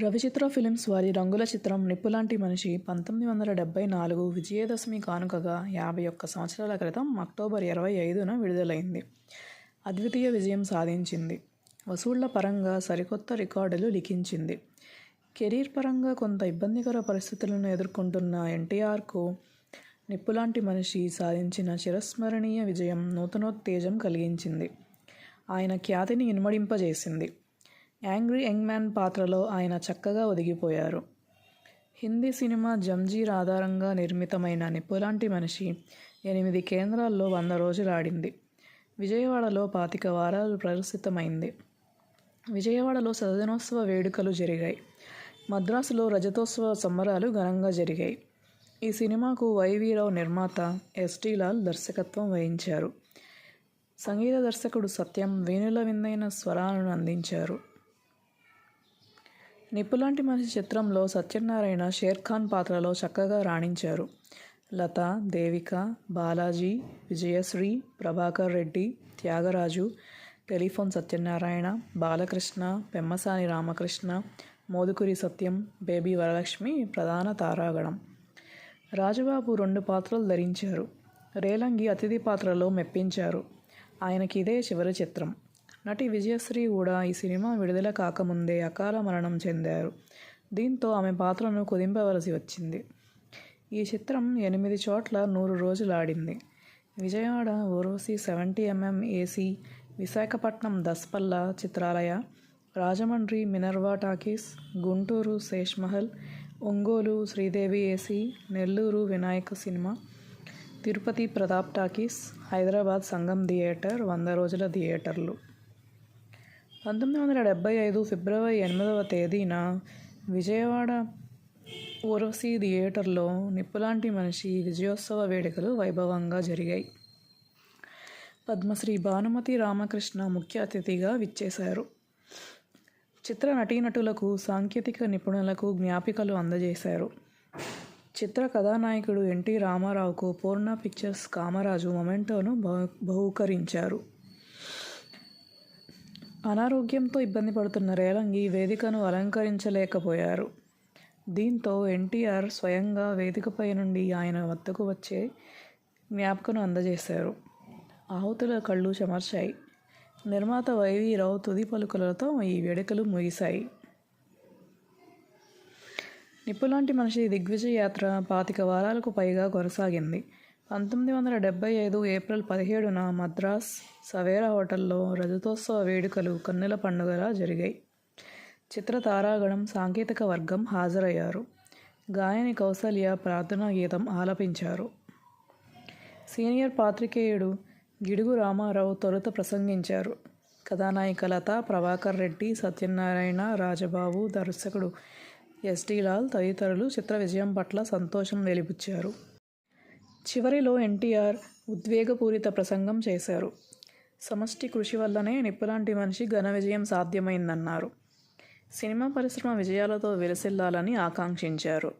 Ravichitra films వారి రంగుల చిత్రం నిప్పులాంటి మనిషి పంతొమ్మిది వందల డెబ్బై నాలుగు విజయదశమి కానుకగా యాభై ఒక్క సంవత్సరాల క్రితం అక్టోబర్ ఇరవై ఐదున విడుదలైంది. అద్వితీయ విజయం సాధించింది. వసూళ్ళ పరంగా సరికొత్త రికార్డులు లిఖించింది. కెరీర్ పరంగా కొంత ఇబ్బందికర పరిస్థితులను ఎదుర్కొంటున్న ఎన్టీఆర్కు నిప్పులాంటి మనిషి సాధించిన చిరస్మరణీయ విజయం నూతనోత్తేజం కలిగించింది. ఆయన ఖ్యాతిని ఇనుమడింపజేసింది. యాంగ్రీ యంగ్ మ్యాన్ పాత్రలో ఆయన చక్కగా ఒదిగిపోయారు. హిందీ సినిమా జంజీర్ ఆధారంగా నిర్మితమైన నిప్పులాంటి మనిషి ఎనిమిది కేంద్రాల్లో వంద రోజులు ఆడింది విజయవాడలో పాతిక వారాలు ప్రదర్శితమైంది. విజయవాడలో సదనోత్సవ వేడుకలు జరిగాయి. మద్రాసులో రజతోత్సవ సంబరాలు ఘనంగా జరిగాయి. ఈ సినిమాకు వైవీరావు నిర్మాత ఎస్టీ లాల్ దర్శకత్వం వహించారు. సంగీత దర్శకుడు సత్యం వేణుల విందైన స్వరాలను అందించారు. నిప్పులాంటి మనిషి చిత్రంలో సత్యనారాయణ షేర్ ఖాన్ పాత్రలో చక్కగా రాణించారు. లత దేవిక బాలాజీ విజయశ్రీ ప్రభాకర్ రెడ్డి త్యాగరాజు టెలిఫోన్ సత్యనారాయణ బాలకృష్ణ పెమ్మసాని రామకృష్ణ మోదుకురి సత్యం బేబీ వరలక్ష్మి ప్రధాన తారాగణం. రాజబాబు రెండు పాత్రలు ధరించారు. రేలంగి అతిథి పాత్రలో మెప్పించారు. ఆయనకి ఇదే చివరి చిత్రం. నటి విజయశ్రీ కూడా ఈ సినిమా విడుదల కాకముందే అకాల మరణం చెందారు. దీంతో ఆమె పాత్రను కుదింపవలసి వచ్చింది. ఈ చిత్రం ఎనిమిది చోట్ల నూరు రోజులు ఆడింది Vijayawada Urvashi seventy MM AC Visakhapatnam Daspalla Chitralaya Rajahmundry Minerva talkies Guntur Sheshmahal Ongole Sridevi AC Nellore Vinayaka cinema Tirupati Pratap talkies Hyderabad Sangam theatre వంద రోజుల థియేటర్లు. పంతొమ్మిది వందల డెబ్బై ఐదు ఫిబ్రవరి ఎనిమిదవ తేదీన విజయవాడ ఊర్వశీ థియేటర్లో నిప్పులాంటి మనిషి విజయోత్సవ వేడుకలు వైభవంగా జరిగాయి. పద్మశ్రీ భానుమతి రామకృష్ణ ముఖ్య అతిథిగా విచ్చేశారు. చిత్ర నటీనటులకు సాంకేతిక నిపుణులకు జ్ఞాపికలు అందజేశారు. చిత్ర కథానాయకుడు ఎన్టీ రామారావుకు పూర్ణ పిక్చర్స్ కామరాజు మొమెంటోను బహు బహుకరించారు. అనారోగ్యంతో ఇబ్బంది పడుతున్న రేలంగి వేదికను అలంకరించలేకపోయారు. దీంతో ఎన్టీఆర్ స్వయంగా వేదికపై నుండి ఆయన వద్దకు వచ్చే జ్ఞాపకను అందజేశారు. ఆహుతుల కళ్ళు చెమర్చాయి. నిర్మాత వైవీరావు తుది పలుకులతో ఈ వేడుకలు ముగిశాయి. నిప్పులాంటి మనిషి దిగ్విజయ యాత్ర పాతిక వారాలకు పైగా కొనసాగింది. పంతొమ్మిది వందల డెబ్బై ఐదు ఏప్రిల్ పదిహేడున మద్రాస్ సవేరా హోటల్లో రజతోత్సవ వేడుకలు కన్నుల పండుగలా జరిగాయి. చిత్ర తారాగణం సాంకేతిక వర్గం హాజరయ్యారు. గాయని కౌసల్య ప్రార్థనా గీతం ఆలపించారు. సీనియర్ పాత్రికేయుడు గిడుగు రామారావు తొలుత ప్రసంగించారు. కథానాయిక లత ప్రభాకర్ రెడ్డి సత్యనారాయణ రాజబాబు దర్శకుడు ఎస్టీలాల్ తదితరులు చిత్ర విజయం పట్ల సంతోషం వెలిబుచ్చారు చివరిలో ఎన్టీఆర్ ఉద్వేగపూరిత ప్రసంగం చేశారు. సమష్టి కృషి వల్లనే నిప్పులాంటి మనిషి ఘన విజయం సాధ్యమైందన్నారు. సినిమా పరిశ్రమ విజయాలతో విలసిల్లాలని ఆకాంక్షించారు.